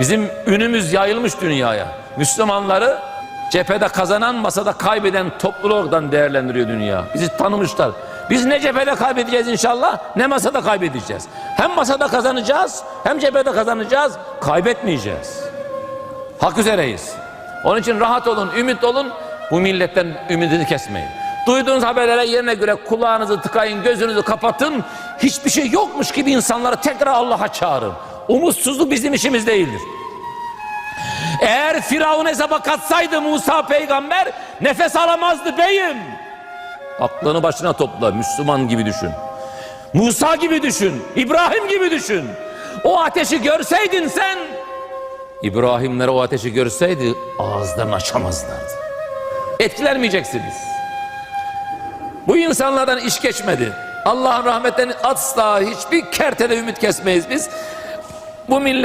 Bizim ünümüz yayılmış dünyaya. Müslümanları cephede kazanan masada kaybeden topluluktan değerlendiriyor dünya. Bizi tanımışlar. Biz ne cephede kaybedeceğiz inşallah ne masada kaybedeceğiz. Hem masada kazanacağız hem cephede kazanacağız. Kaybetmeyeceğiz. Hak üzereyiz. Onun için rahat olun, ümit olun. Bu milletten ümidini kesmeyin. Duyduğunuz haberlere yerine göre kulağınızı tıkayın, gözünüzü kapatın. Hiçbir şey yokmuş gibi insanları tekrar Allah'a çağırın. Umutsuzluk bizim işimiz değildir. Eğer Firavun hesaba katsaydı Musa peygamber nefes alamazdı beyim. Aklını başına topla, Müslüman gibi düşün. Musa gibi düşün, İbrahim gibi düşün. O ateşi görseydin sen, İbrahimler o ateşi görseydi ağızlarını açamazlardı. Etkilenmeyeceksiniz. Bu insanlardan iş geçmedi. Allah'ın rahmetinden asla hiçbir kertede ümit kesmeyiz biz. Bu